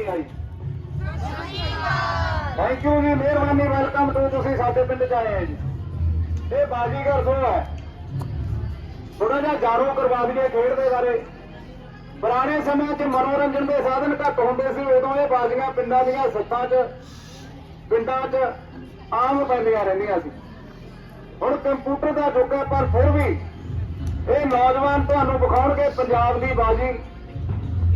ਨਹੀਂ ਆਈ। Thank you ਜੀ ਮਿਹਰਬਾਨੀ ਵੈਲਕਮ ਟੂ ਤੁਸੀਂ ਸਾਡੇ ਪਿੰਡ ਚ ਆਏ ਆ ਜੀ। ਇਹ ਬਾਜੀਗਰ ਸੋ ਹੈ। ਥੋੜਾ ਜਿਹਾ ਜਾਣੂ ਕਰਵਾ ਦਈਏ ਖੇਡ ਦੇ ਬਾਰੇ। ਪੁਰਾਣੇ ਸਮੇਂ 'ਚ ਮਨੋਰੰਜਨ ਦੇ ਸਾਧਨ ਘੱਟ ਹੁੰਦੇ ਸੀ, ਉਦੋਂ ਇਹ ਬਾਜ਼ੀਆਂ ਪਿੰਡਾਂ ਦੀਆਂ ਸੱਥਾਂ 'ਚ, ਪਿੰਡਾਂ 'ਚ ਆਮ ਪੈਂਦੀਆਂ ਰਹਿੰਦੀਆਂ ਸੀ। ਹੁਣ ਕੰਪਿਊਟਰ ਦਾ ਯੁੱਗ ਹੈ, ਪਰ ਫਿਰ ਵੀ ਇਹ ਨੌਜਵਾਨ ਤੁਹਾਨੂੰ ਵਿਖਾਉਣਗੇ ਪੰਜਾਬ ਦੀ ਬਾਜੀ।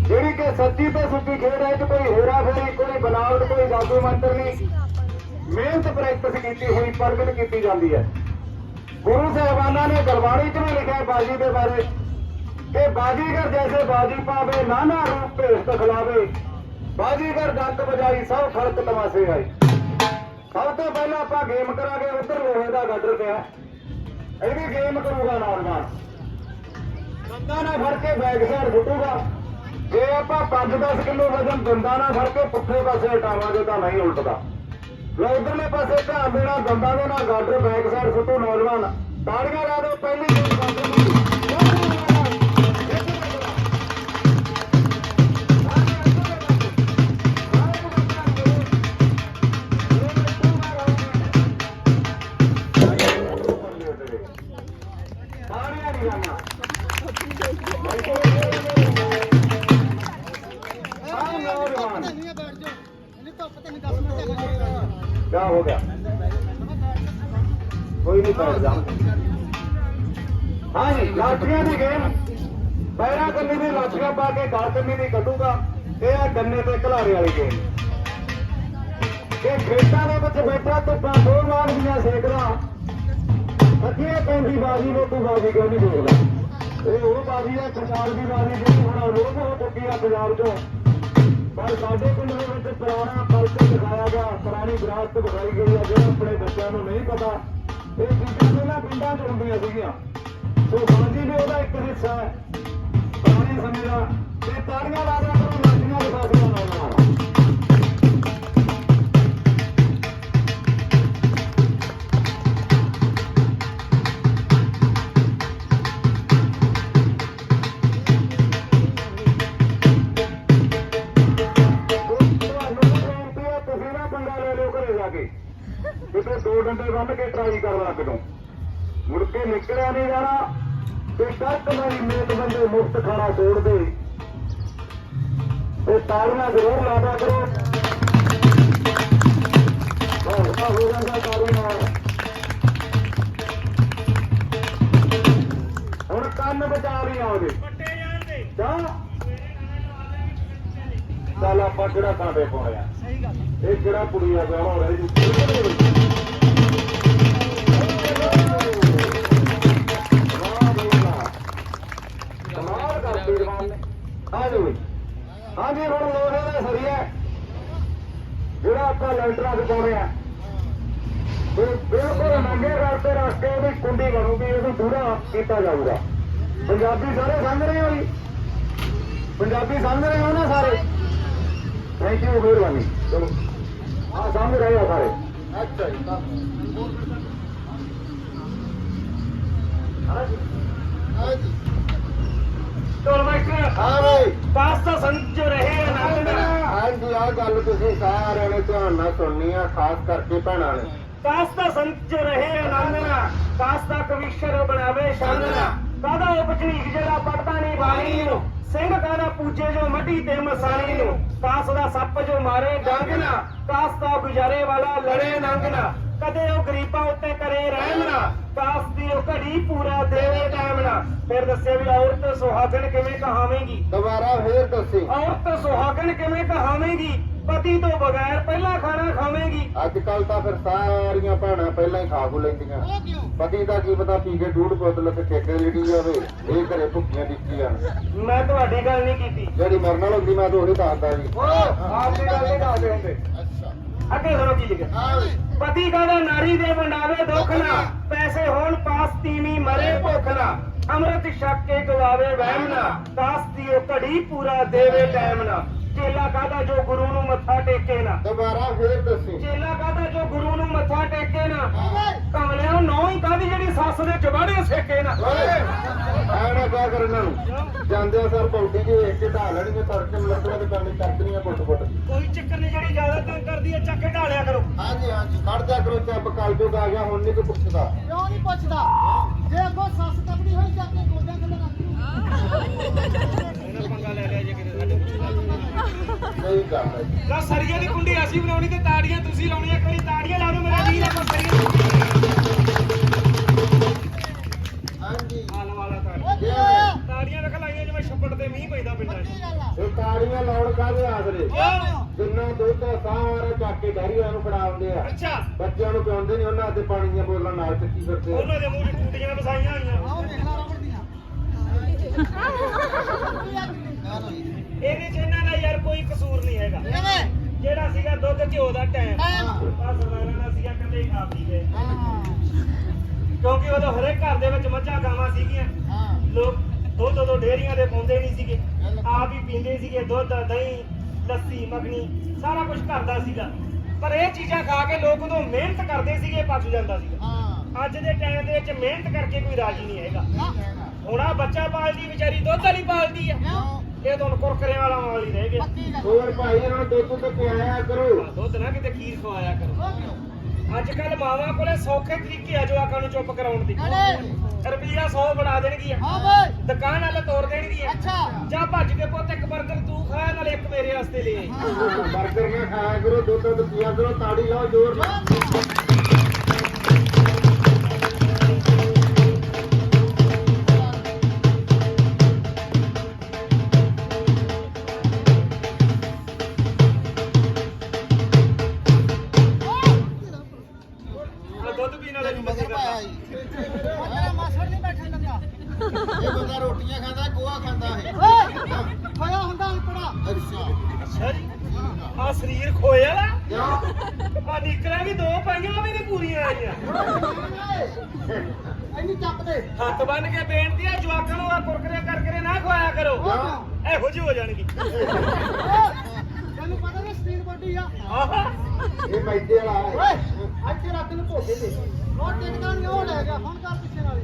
ਜਿਹੜੀ ਕਿ ਸੱਚੀ ਤੇ ਸੁੱਚੀ ਖੇਡ ਹੈ ਇਹ 'ਚ ਕੋਈ ਹੇਰਾ ਫੇਰੀ, ਕੋਈ ਬਨਾਵਟ ਕੋਈ ਜਾਦੂ ਮੰਤਰ ਨਹੀਂ। ਮਿਹਨਤ ਪ੍ਰੈਕਟਿਸ ਕੀਤੀ ਹੋਈ, ਪ੍ਰਗਟ ਕੀਤੀ ਜਾਂਦੀ ਹੈ। ਗੁਰੂ ਸਾਹਿਬਾਨਾਂ ਨੇ ਗੁਰਬਾਣੀ 'ਚ ਵੀ ਲਿਖਿਆ ਬਾਜੀ ਦੇ ਬਾਰੇ, ਕਿ ਬਾਜੀਗਰ ਜੈਸੇ ਬਾਜੀ ਪਾਵੇ, ਨਾਨਾ ਰੂਪ ਭੇਸ ਦਿਖਲਾਵੇ ਬਾਜੀਗਰ ਡੱਕ ਵਜਾਈ, ਸਭ ਖੜਕ ਤਮਾਸ਼ੇ ਆਈ ਸਭ ਤੋਂ ਪਹਿਲਾਂ ਆਪਾਂ ਗੇਮ ਕਰਾਂਗੇ, ਉਧਰ ਲੋਹੇ ਦਾ ਗੱਡਰ ਪਿਆ। ਇਹ ਵੀ ਗੇਮ ਕਰੂਗਾ ਨੌਜਵਾਨ। ਦੰਦਾਂ ਨਾਲ ਫੜ ਕੇ ਬੈਕ ਸਾਈਡ ਫੁੱਟੂਗਾ ਜੇ ਆਪਾਂ 5-10 ਕਿਲੋ ਵਜ਼ਨ ਦੰਦਾਂ ਨਾਲ ਫੜ ਕੇ ਪੁੱਠੇ ਪਾਸੇ ਹਟਾਵਾਂਗੇ ਤਾਂ ਨਹੀਂ ਉਲਟਦਾ। ਲੋ ਉਧਰਲੇ ਪਾਸੇ ਧਿਆਨ ਦੇਣਾ, ਦੰਦਾਂ ਦੇ ਨਾਲ ਗਾਡਰ ਬੈਕ ਸਾਈਡ ਸੁੱਟੋ ਨੌਜਵਾਨ, ਤਾੜੀਆਂ ਲਾ ਦਿਓ, ਪਹਿਲੀ ਕੋਈ ਨਹੀਂ ਬੈਠਦਾ। ਹਾਂਜੀ, ਲਾਠੀਆਂ ਦੀ ਗੇਮ ਪੈਰਾਂ ਕੰਨੀ ਦੀ ਲਾਠੀਆਂ ਪਾ ਕੇ ਗਾਲ ਕੰਨੀ ਦੀ ਕੱਢੂਗਾ। ਤੇ ਆ ਗੰਨੇ ਤੇ ਘਲਾਰੇ ਵਾਲੀ ਗੇਮ ਇਹ ਖੇਤਾਂ ਦੇ ਵਿੱਚ ਬੈਠਾ ਧੁੱਪਾਂ ਦੋ ਮਾਰ ਦੀਆਂ ਸੇਕਦਾ ਅੱਗੇ ਪੈਂਦੀ ਬਾਜ਼ੀ ਨੂੰ ਤੂੰ ਬਾਜ਼ੀ ਕਿਉਂ ਨਹੀਂ ਇਹ ਉਹ ਬਾਜ਼ੀ ਆ ਸਰਕਾਰ ਦੀ ਬਾਜ਼ੀ ਜਿਹੜੀ ਹੁਣ ਲੋਕ ਹੋ ਚੁੱਕੀ ਆ ਪੰਜਾਬ 'ਚੋਂ। ਪਰ ਸਾਡੇ ਪਿੰਡ ਦੇ ਵਿੱਚ ਪੁਰਾਣਾ ਕਲਚਰ ਦਿਖਾਇਆ ਗਿਆ। ਪੁਰਾਣੀ ਵਿਰਾਸਤ ਦਿਖਾਈ ਗਈ ਆ, ਜਿਹੜਾ ਆਪਣੇ ਬੱਚਿਆਂ ਨੂੰ ਨਹੀਂ ਪਤਾ। ਇਹ ਚੀਜ਼ਾਂ ਪਹਿਲਾਂ ਪਿੰਡਾਂ 'ਚ ਹੁੰਦੀਆਂ ਸੀਗੀਆਂ। ਸੋ ਬਾਜੀ ਵੀ ਉਹਦਾ ਇੱਕ ਹਿੱਸਾ ਹੈ। ਪੁਰਾਣੇ ਸਮੇਂ ਦਾ। ਤੇ ਤਾੜੀਆਂ ਲਾ ਦਿਆ ਕਰੋ ਨਾਚੀਆਂ ਵਿਸਾਖੀਆਂ ਨਾਲ ਡੰਡੇ ਬੰਨ ਕੇ ਟਰਾਈ ਕਰ ਲੱਗ ਦੋ ਮੁੜ ਕੇ ਨਿਕਲਿਆ ਨਹੀਂ ਜਾਣਾ ਤੇ ਤੱਕ ਮੇਰੀ ਮੇਤ ਬੰਦੇ ਮੁਫਤ ਖਾਣਾ ਛੋੜ ਦੇ। ਤੇ ਤਾੜੀਆਂ ਜ਼ਰੂਰ ਲਾਦਾ ਕਰੋ। ਹਾਂ ਜਾਂਦਾ ਹੁਣ ਕੰਨ ਬਚਾ ਰਹੀ ਆ ਉਹਦੇ। ਪੱਟੇ ਜਾਣ ਦੇ। ਕਿਉਂ ਚੱਲ ਆਪਾਂ ਕਿਹੜਾ ਕਾਂਡੇ ਪਾਉਣੇ ਆ। ਸਹੀ ਗੱਲ ਇਹ ਕਿਹੜਾ ਕੁੜੀਆ ਵਿਆਹ ਹੋ ਰਿਹਾ ਜੀ ਹਾਂਜੀ ਹੁਣ ਲੋਹੇ ਦਾ ਸਰੀਆ ਜਿਹੜਾ ਆਪਾਂ ਲੈਂਟਰਾਂ 'ਚ ਪਾਉਣੇ ਆ ਤੇ ਬਿਲਕੁਲ ਨੰਗੇ ਰੱਖ ਕੇ ਉਹਦੀ ਕੁੰਡੀ ਬਣੂਗੀ ਉਹਨੂੰ ਪੂਰਾ ਕੀਤਾ ਜਾਊਗਾ। ਪੰਜਾਬੀ ਸਾਰੇ ਸਮਝ ਰਹੇ ਹੋ ਜੀ? ਪੰਜਾਬੀ ਸਮਝ ਰਹੇ ਹੋ ਨਾ ਸਾਰੇ? ਥੈਂਕ ਯੂ ਮਿਹਰਬਾਨੀ। ਚਲੋ। ਆ ਸਮਝ ਰਹੇ ਆ ਸਾਰੇ। ਅੱਛਾ ਜੀ ਚਲ ਮਾਸਟਰ ਹਾਂ ਬਈ ਪਾਸਤਾ ਸੰਜ ਰਹੇ ਆਨੰਦ ਹਾਂਜੀ ਆ ਗੱਲ ਤੁਸੀਂ ਸਾਰਿਆਂ ਨੇ ਧਿਆਨ ਨਾਲ ਸੁਣਨੀ ਆ ਖਾਸ ਕਰਕੇ ਭੈਣਾਂ ਨੇ। ਕਾਸਤਾ ਸੰਚ ਰਹੇ ਆਨੰਦ ਕਾਸਤਾ ਕਵੀਸ਼ਰ ਬਣਾਵੇ ਸ਼ਾਨਨਾ ਕਾਦਾ ਉਪਚਨੀਕ ਜਿਹੜਾ ਪੜਦਾ ਨਹੀਂ ਬਾਣੀ ਨੂੰ? ਸਿੰਘ ਕਾਦਾ ਪੂਜੇ ਜੋ ਮੱਟੀ ਤੇ ਮਸਾਣੀ ਨੂੰ? ਕਾਸ ਦਾ ਸੱਪ ਜੋ ਮਾਰੇ ਡੰਗਨਾ ਕਾਸਤਾ ਗੁਜ਼ਾਰੇ ਵਾਲਾ ਲੜੇ ਨੰਗਨਾ ਕਦੇ ਉਹ ਗਰੀਬਾਂ ਉੱਤੇ ਕਰੇ ਰਹਿਮਨਾ ਕਾਸ ਦੀ ਉਹ ਘੜੀ ਪੂਰਾ ਦੇਵੇ ਟਾਈਮਨਾ ਫਿਰ ਦੱਸਿਆ ਵੀ ਔਰਤ ਸੁਹਾਗਣ ਕਿਵੇਂ ਕਹਾਵੇਂਗੀ? ਦੁਬਾਰਾ ਫੇਰ ਦੱਸੀ। ਔਰਤ ਸੁਹਾਗਣ ਕਿਵੇਂ ਕਹਾਵੇਂਗੀ? ਪਤੀ ਤੋਂ ਬਗੈਰ ਪਹਿਲਾ ਖਾਣਾ ਖਾਵੇਂਗੀ। ਅੱਜ ਕੱਲ ਤਾਂ ਫਿਰ ਸਾਰੀਆਂ ਭੈਣਾਂ ਪਹਿਲਾਂ ਹੀ ਖਾ ਖੂ ਲੈਂਦੀਆਂ। ਪਤੀ ਦਾ ਕੀ ਪਤਾ ਪੀ ਕੇ ਡੂਢ ਬੋਤਲ ਤੇ ਠੇਕੇ ਲੜੀ ਜਾਵੇ ਇਹ ਘਰੇ ਭੁੱਖੀਆਂ ਦਿੱਤੀ ਜਾਣ। ਮੈਂ ਤੁਹਾਡੀ ਗੱਲ ਨਹੀਂ ਕੀਤੀ। ਜਿਹੜੀ ਮਰਨ ਨਾਲ ਹੁੰਦੀ ਮੈਂ ਤਾਂ ਉਹੀ ਦੱਸਦਾ ਜੀ। ਆਪ ਦੀ ਗੱਲ ਨਹੀਂ ਦੱਸਦੇ ਹੁੰਦੇ। ਅੱਗੇ ਸੁਣੋ ਕੀ ਲਿਖਿਆ। ਪਤੀ ਕਹਦਾ ਨਾਰੀ ਦੇ ਵੰਡਾਵੇ ਦੁੱਖ ਨਾ ਪੈਸੇ ਹੋਣ ਪਾਸ ਤੀਵੀਂ ਮਰੇ ਭੁੱਖ ਨਾ। ਅੰਮ੍ਰਿਤ ਛਕ ਕੇ ਗਵਾਵੇ ਵਹਿਮ ਨਾ ਦਾਸ ਦੀ ਉਹ ਘੜੀ ਪੂਰਾ ਦੇਵੇ ਟਾਈਮ ਨਾ। ਚੇਲਾ ਕਾਦਾ ਜੋ ਗੁਰੂ ਨੂੰ ਮੱਥਾ ਟੇਕੇ ਨਾ? ਦੁਬਾਰਾ ਫੇਰ ਦੱਸੋ। ਚੇਲਾ ਕਾਦਾ ਜੋ ਗੁਰੂ ਨੂੰ ਮੱਥਾ ਟੇਕੇ ਨਾ? ਕਾਲਿਆਂ ਨੌ ਹੀ ਕਾਦੀ ਜਿਹੜੀ ਸੱਸ ਦੇ ਜਵਾੜੇ ਸੇਕੇ ਨਾ? ਐਨਾ ਕਾ ਕਰਨਾ ਨੂੰ ਜਾਂਦੇ ਆ ਸਰ ਪੌਡੀ ਜੇ ਇੱਕ ਢਾ ਲੈਣਗੇ ਤੜਕੇ ਮਲਕੜਾ ਦੇ ਕਰਨੀ ਕਰਦੀਆਂ ਫੁੱਟ ਫੁੱਟ ਕੋਈ ਚੱਕਰ ਨਹੀਂ ਜਿਹੜੀ ਜ਼ਿਆਦਾ ਤੰਗ ਕਰਦੀ ਹੈ ਚੱਕ ਕੇ ਢਾਲਿਆ ਕਰੋ। ਹਾਂਜੀ ਹਾਂਜੀ ਖੜਦਾ ਕਰੋ ਚੱਪ ਕੱਲ ਤੋਂ ਆ ਗਿਆ ਹੁਣ ਨਹੀਂ ਕੋਈ ਪੁੱਛਦਾ। ਕਿਉਂ ਨਹੀਂ ਪੁੱਛਦਾ? ਜੇ ਅੱਗੋਂ ਸੱਸ ਤਪੜੀ ਹੋਈ ਚੱਕ ਕੇ ਗੋਡਿਆਂ ਥੱਲੇ ਰੱਖ ਲੂ ਇਹਨਾਂ ਪੰਗਾ ਲੈ ਲਿਆ ਜੇ ਕਿਤੇ। ਨਹੀਂ ਕਰਦਾ। ਲਾ ਸਰੀਏ ਦੀ ਕੁੰਡੀ ਅਸੀਂ ਬਣਾਉਣੀ ਤੇ ਤਾੜੀਆਂ ਤੁਸੀਂ ਲਾਉਣੀਆਂ ਕੋਈ ਤਾੜੀਆਂ ਲਾ ਦਿਓ ਮੇਰਾ ਵੀਰ ਆਪਾਂ ਸਰੀਏ ਹਾਂਜੀ। ਹਾਲ ਵਾਲਾ ਤਾੜੀਆਂ। ਤਾੜੀਆਂ ਵੇਖ ਲਾਈਆਂ ਜਿਵੇਂ ਛੱਪੜ ਤੇ ਮੀਂਹ ਪੈਂਦਾ ਪਿੰਡਾਂ 'ਚ। ਇਹ ਤਾੜੀਆਂ ਲਾਉਣ ਕਾਹਦੇ ਆਸਰੇ ਜਿੰਨਾ ਦੁੱਧ ਸਾਰਾ ਚੱਕ ਕੇ ਡੈਰੀਆਂ ਨੂੰ ਫੜਾਉਂਦੇ ਆ। ਅੱਛਾ। ਬੱਚਿਆਂ ਨੂੰ ਪਿਆਉਂਦੇ ਨਹੀਂ ਉਹਨਾਂ ਦੇ ਪਾਣੀ ਦੀਆਂ ਬੋਲਾਂ ਨਾਲ ਚੱਕੀ ਫਿਰਦੇ ਉਹਨਾਂ ਦੇ ਮੂੰਹ 'ਚ ਟੂਟੀਆਂ ਵਸਾਈਆਂ ਹੋਈਆਂ ਆਓ ਦੇਖ ਲਾ ਰਬੜ ਦੀਆਂ ਇਹਦੇ 'ਚ ਇਹਨਾਂ ਦਾ ਯਾਰ ਕੋਈ ਕਸੂਰ ਨਹੀਂ ਹੈਗਾ ਕਿਵੇਂ ਜਿਹੜਾ ਸੀਗਾ ਦੁੱਧ ਘਿਓ ਦਾ ਟਾਈਮ ਟਾਈਮ। ਆ ਸਰਦਾਰਾਂ ਦਾ ਸੀਗਾ ਕਦੇ ਹੀ ਖਾ ਪੀ ਗਏ ਹਾਂ। ਕਿਉਂਕਿ ਉਦੋਂ ਹਰੇਕ ਘਰ ਦੇ ਵਿੱਚ ਮੱਝਾਂ ਗਾਵਾਂ ਸੀਗੀਆਂ। ਹਾਂ। ਲੋਕ ਦੁੱਧ ਉਦੋਂ ਡੇਅਰੀਆਂ ਦੇ ਪਾਉਂਦੇ ਨਹੀਂ ਸੀਗੇ। ਆਪ ਹੀ ਪੀਂਦੇ ਸੀਗੇ ਦੁੱਧ ਦਹੀਂ ਲੱਸੀ ਮੱਖਣੀ ਸਾਰਾ ਕੁਝ ਘਰ ਦਾ ਸੀਗਾ। ਪਰ ਇਹ ਚੀਜ਼ਾਂ ਖਾ ਕੇ ਲੋਕ ਉਦੋਂ ਮਿਹਨਤ ਕਰਦੇ ਸੀਗੇ ਪਚ ਜਾਂਦਾ ਸੀਗਾ। ਹਾਂ। ਅੱਜ ਦੇ ਟਾਈਮ ਦੇ ਵਿੱਚ ਮਿਹਨਤ ਕਰਕੇ ਕੋਈ ਰਾਜੀ ਨਹੀਂ ਹੈਗਾ। ਹੁਣ ਆ ਬੱਚਾ ਪਾਲਦੀ ਵਿਚਾਰੀ ਦੁੱਧ ਵਾਲੀ ਪਾਲਦੀ ਆ। ਇਹ ਤੁਹਾਨੂੰ ਕੁਰਕਰੇ ਵਾਲਾ ਵਾਲੀ ਰਹਿ ਗਏ ਪੱਕੀ ਗੱਲ। ਹੋਰ ਭਾਈ ਇਹਨਾਂ ਨੂੰ ਦੁੱਧ ਤੇ ਪਿਆਇਆ ਕਰੋ। ਦੁੱਧ ਨਾ ਕਿਤੇ ਖੀਰ ਖਵਾਇਆ ਕਰੋ। ਅੱਜ ਕੱਲ ਮਾਵਾਂ ਕੋਲੇ ਸੌਖੇ ਤਰੀਕੇ ਆ ਜਵਾਕਾਂ ਨੂੰ ਚੁੱਪ ਕਰਾਉਣ ਦੀ। ਰੁਪਈਆ 100 ਬਣਾ ਦੇਣਗੀਆਂ। ਹਾਂ ਬਈ। ਦੁਕਾਨ ਵਾਲਾ ਤੋੜ ਦੇਣਗੀਆਂ। ਅੱਛਾ। ਜਾ ਭੱਜ ਕੇ ਪੁੱਤ ਇੱਕ 버ਗਰ ਤੂੰ ਖਾ ਨਾਲ ਇੱਕ ਮੇਰੇ ਵਾਸਤੇ ਲੈ। ਆਈ ਬਰਗਰ ਨਾ ਖਾਇਆ ਕਰੋ ਦੁੱਧ ਦੁੱਧ ਪੀਆ ਕਰੋ ਤਾੜੀ ਲਾਓ ਜ਼ੋਰ ਨਾਲ। ਸਰੀਰ ਖੋਇਆ ਵਾ? ਆ ਨਿਕਰਾਂ ਵੀ ਦੋ ਪਾਈਆਂ ਉਹ ਵੀ ਨਹੀਂ ਪੂਰੀਆਂ ਆਈਆਂ। ਐਨੀ ਚੱਕ ਦੇ। ਹੱਥ ਬੰਨ ਕੇ ਬੇਨਤੀ ਆ ਜਵਾਕਾਂ ਨੂੰ ਆ ਕੁਰਕਰੇ ਕਰਕਰੇ ਨਾ ਖਵਾਇਆ ਕਰੋ। ਇਹੋ ਜਿਹੀ ਹੋ ਜਾਣਗੀ ਤੈਨੂੰ ਪਤਾ ਨਹੀਂ ਸਪੀਡ ਵੱਡੀ ਆ। ਆਹਾ। ਇਹ ਮੈਦੇ ਵਾਲਾ ਓਏ। ਇੱਥੇ ਰੱਖ ਨੂੰ ਭੋਗੇ ਤੇ। ਉਹ ਟਿਕਦਾ ਨਹੀਂ ਉਹ ਲੈ ਗਿਆ ਫੋਨ ਕਰ ਪਿੱਛੇ ਨਾਲੇ।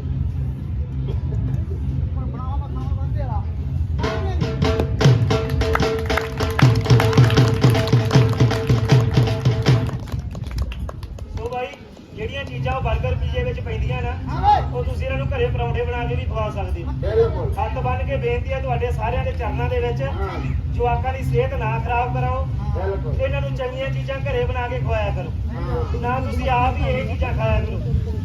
버ਗਰ ਪੀਜੇ ਵਿੱਚ ਪੈਂਦੀਆਂ ਨਾ ਉਹ ਤੁਸੀਂ ਇਹਨਾਂ ਨੂੰ ਘਰੇ ਪਰੌਂਠੇ ਬਣਾ ਕੇ ਵੀ ਖਵਾ ਸਕਦੇ ਹੋ। ਬਿਲਕੁਲ। ਹੱਥ ਬੰਨ ਕੇ ਬੇਨਤੀ ਹੈ ਤੁਹਾਡੇ ਸਾਰਿਆਂ ਦੇ ਚਰਨਾਂ ਦੇ ਵਿੱਚ ਜਵਾਕਾਂ ਦੀ ਸਿਹਤ ਨਾ ਖਰਾਬ ਕਰਾਓ। ਬਿਲਕੁਲ। ਇਹਨਾਂ ਨੂੰ ਚੰਗੀਆਂ ਚੀਜ਼ਾਂ ਘਰੇ ਬਣਾ ਕੇ ਖਵਾਇਆ ਕਰੋ। ਨਾ ਤੁਸੀਂ ਆਪ ਹੀ ਇਹ ਚੀਜ਼ਾਂ ਖਾਇਆ ਕਰੋ।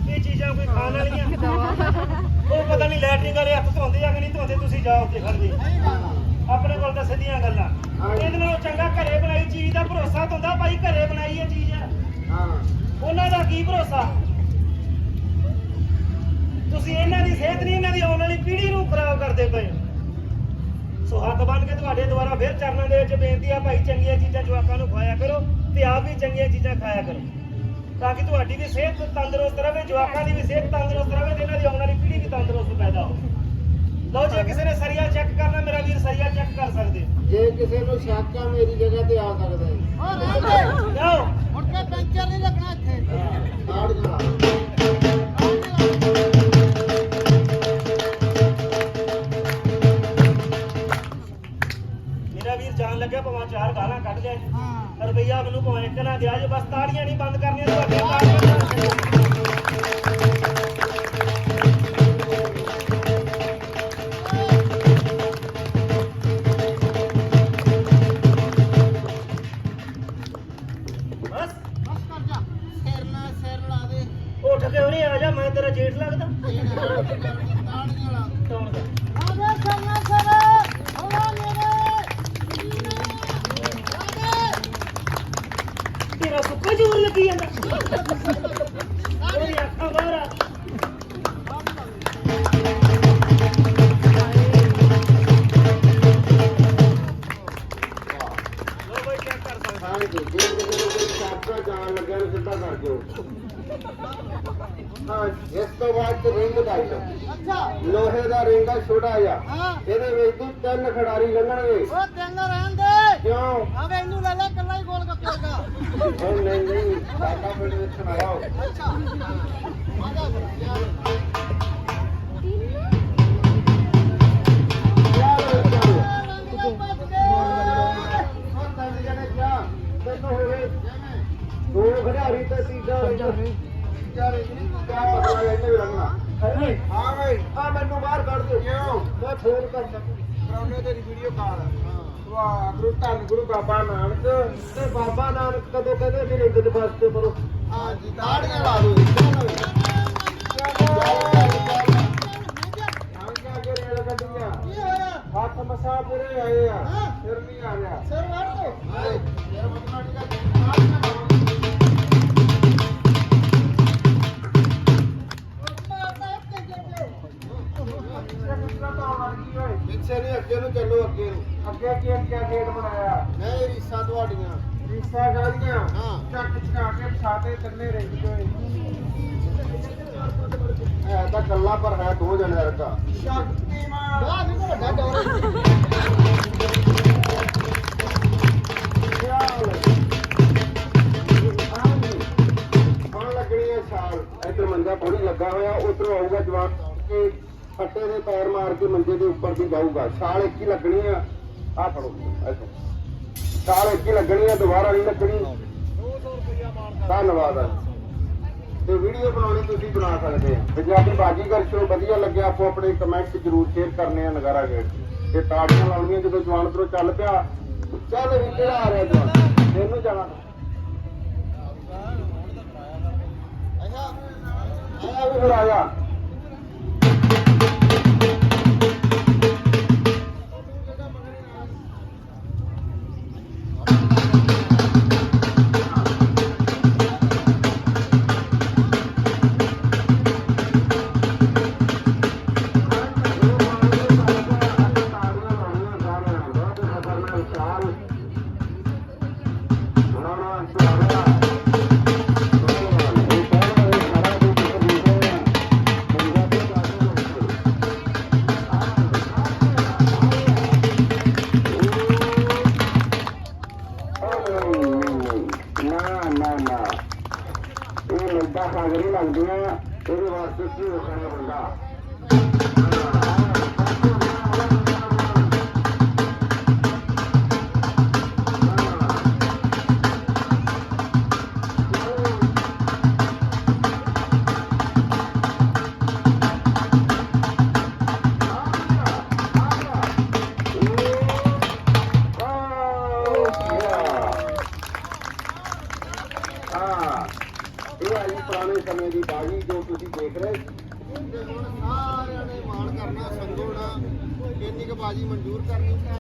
ਇਹ ਚੀਜ਼ਾਂ ਕੋਈ ਖਾਣ ਵਾਲੀਆਂ? ਉਹ ਪਤਾ ਨਹੀਂ ਲੈਟਰਿੰਗ ਵਾਲੇ ਹੱਥ ਧੋਂਦੇ ਆ ਕਿ ਨਹੀਂ ਧੋਂਦੇ ਤੁਸੀਂ ਜਾਓ ਉੱਥੇ ਗੱਲ ਆ। ਆਪਣੇ ਕੋਲ ਤਾਂ ਸਿੱਧੀਆਂ ਗੱਲਾਂ। ਇਹਦੇ ਨਾਲੋਂ ਚੰਗਾ ਘਰੇ ਬਣਾਈ ਚੀਜ਼ ਦਾ ਭਰੋਸਾ ਹੁੰਦਾ ਭਾਈ ਘਰੇ ਬਣਾਈ ਇਹ ਚੀਜ਼ ਹਾਂ। ਉਹਨਾਂ ਦਾ ਕੀ ਭਰੋਸਾ? ਨੂੰ ਖਰਾਬ ਕਰਦੇ ਪਏ ਸੋ ਹੱਥ ਬੰਨ ਕੇ ਤੁਹਾਡੇ ਦੁਆਰਾ ਫਿਰ ਚਰਨਾਂ ਦੇ ਵਿੱਚ ਬੇਨਤੀ ਆ ਭਾਈ ਚੰਗੀਆਂ ਚੀਜ਼ਾਂ ਜਵਾਕਾਂ ਨੂੰ ਖਵਾਇਆ ਕਰੋ ਤੇ ਆਪ ਵੀ ਚੰਗੀਆਂ ਚੀਜ਼ਾਂ ਖਾਇਆ ਕਰੋ। ਤਾਂ ਕਿ ਤੁਹਾਡੀ ਵੀ ਸਿਹਤ ਤੰਦਰੁਸਤ ਰਹੇ ਜਵਾਕਾਂ ਦੀ ਵੀ ਸਿਹਤ ਤੰਦਰੁਸਤ ਰਹੇ ਤੇ ਇਹਨਾਂ ਦੀ ਆਉਣ ਵਾਲੀ ਪੀੜ੍ਹੀ ਵੀ ਤੰਦਰੁਸਤ ਪੈਦਾ ਹੋਵੇ। ਲਓ ਜੇ, ਕਿਸੇ ਨੇ ਸਰੀਆ ਚੈੱਕ ਕਰਨਾ, ਮੇਰਾ ਵੀਰ ਸਰੀਆ ਚੈੱਕ ਕਰ ਸਕਦੇ। ਜੇ ਕਿਸੇ ਨੂੰ ਸ਼ੱਕ ਆ, ਮੇਰੀ ਜਗ੍ਹਾ ਤੇ ਬਸ ਤਾੜੀਆਂ ਲੰਘਣਗੇ ਉਹ ਤਿੰਨ ਰਹਿਣ ਦੇ। ਕਿਉਂ? ਆਵੇ ਇਹਨੂੰ ਲੈ ਲੈ ਕੱਲਾ ਹੀ ਗੋਲ ਗੱਪੇ ਦਾ। ਨਹੀਂ ਨਹੀਂ ਸਾਡਾ ਪਿੰਡ ਵਿੱਚ ਆਇਆ ਹੋ ਅੱਛਾ ਆ ਜਾ। ਫਿਰ, ਯਾਰ ਯਾਰ ਚੱਲ ਰੰਗ ਦੇ ਖਿਡਾਰੀ ਤੇ ਤੀਜਾ ਵਿਚਾਰੇ ਵਿਚਾਰੇ ਕਿਆ ਪਤਾ ਇਹਨੇ ਵੀ ਰੰਗਣਾ ਹਾਂ ਬਈ ਆ ਮੈਨੂੰ ਬਾਹਰ ਕੱਢ ਦਿਓ ਕਿਉਂ ਮੈਂ ਫੋਨ ਕਰਦਾ। ਕਰਾਉਣੇ ਤੇਰੀ ਵੀਡੀਓ ਕਾਲ। ਵਾਹ ਗੁਰੂ ਧੰਨ ਗੁਰੂ ਬਾਬਾ ਨਾਨਕ। ਤੇ ਬਾਬਾ ਨਾਨਕ ਕਦੋਂ ਕਹਿੰਦੇ ਮੇਰੇ ਇੱਜ਼ਤ ਵਾਸਤੇ ਕਰੋ ਹਾਂ ਜੀ ਤਾੜੀਆਂ ਲਾ ਦੋ ਕੀ ਹੋਇਆ ਹੱਥ ਮਸਾ ਪੂਰੇ ਆਏ ਆ। ਫਿਰ ਨਹੀਂ ਆ ਰਿਹਾ। ਸਿਰ ਵੜ ਦੋ। ਹਾਏ ਯਾਰ ਮਤਨਾੜੀ ਰੀਸਾਂ ਤੁਹਾਡੀਆਂ। ਰੀਸਾਂ ਗਾਲੀਆਂ। ਹਾਂ। ਚੱਕ ਚਕਾ ਕੇ ਛਾਤੇ ਤਿੰਨੇ ਰਿੰਗ ਗਏ ਹੈ ਤਾਂ ਗੱਲਾਂ ਪਰ ਹੈ ਦੋ ਜਣੇ ਵਰਗਾ ਸ਼ਕਤੀਮਾਨ ਵਾਹ ਵੀ ਵੱਡਾ ਡੋਰੇ। ਹੁਣ ਲੱਗਣੀ ਹੈ ਛਾਲ ਇੱਧਰ ਮੰਜਾ ਪੌੜੀ ਲੱਗਾ ਹੋਇਆ ਉਧਰ ਆਊਗਾ ਜਵਾਨ ਕੇ ਫੱਟੇ ਦੇ ਪੈਰ ਮਾਰ ਕੇ ਮੰਜੇ ਦੇ ਉੱਪਰ ਦੀ ਜਾਊਗਾ। ਛਾਲ ਇੱਕ ਹੀ ਲੱਗਣੀ ਆ। ਆ ਫੜੋ ਇੱਥੋਂ। ਇੱਕ ਹੀ ਲੱਗਣੀ ਆ ਦੁਬਾਰਾ ਨਹੀਂ ਲੱਗਣੀ। ਧੰਨਵਾਦ ਆ। ਤੇ ਵੀਡੀਓ ਬਣਾਉਣੀ ਤੁਸੀਂ ਬਣਾ ਸਕਦੇ ਆ। ਪੰਜਾਬੀ ਬਾਜੀਗਰ ਸ਼ੋ ਵਧੀਆ ਲੱਗਿਆ ਆਪੋ ਆਪਣੇ ਕਮੈਂਟ ਜ਼ਰੂਰ ਸ਼ੇਅਰ ਕਰਨੇ ਆ ਨਗਾਰਾ ਗੇਟ। ਤੇ ਤਾੜੀਆਂ ਲਾਉਣੀਆਂ ਜਦੋਂ ਜਵਾਨ ਤਰੋ ਚੱਲ ਪਿਆ। ਚੱਲ ਵੀ ਕਿਹੜਾ ਆ ਰਿਹਾ ਜਵਾਨ? ਇਹਨੂੰ ਜਾਣਾ। ਆਇਆ ਵੀ ਫਿਰ ਆਇਆ। ਇਹਦੇ ਵਾਸਤੇ ਕੀ ਹੋਣਾ ਬੰਦਾ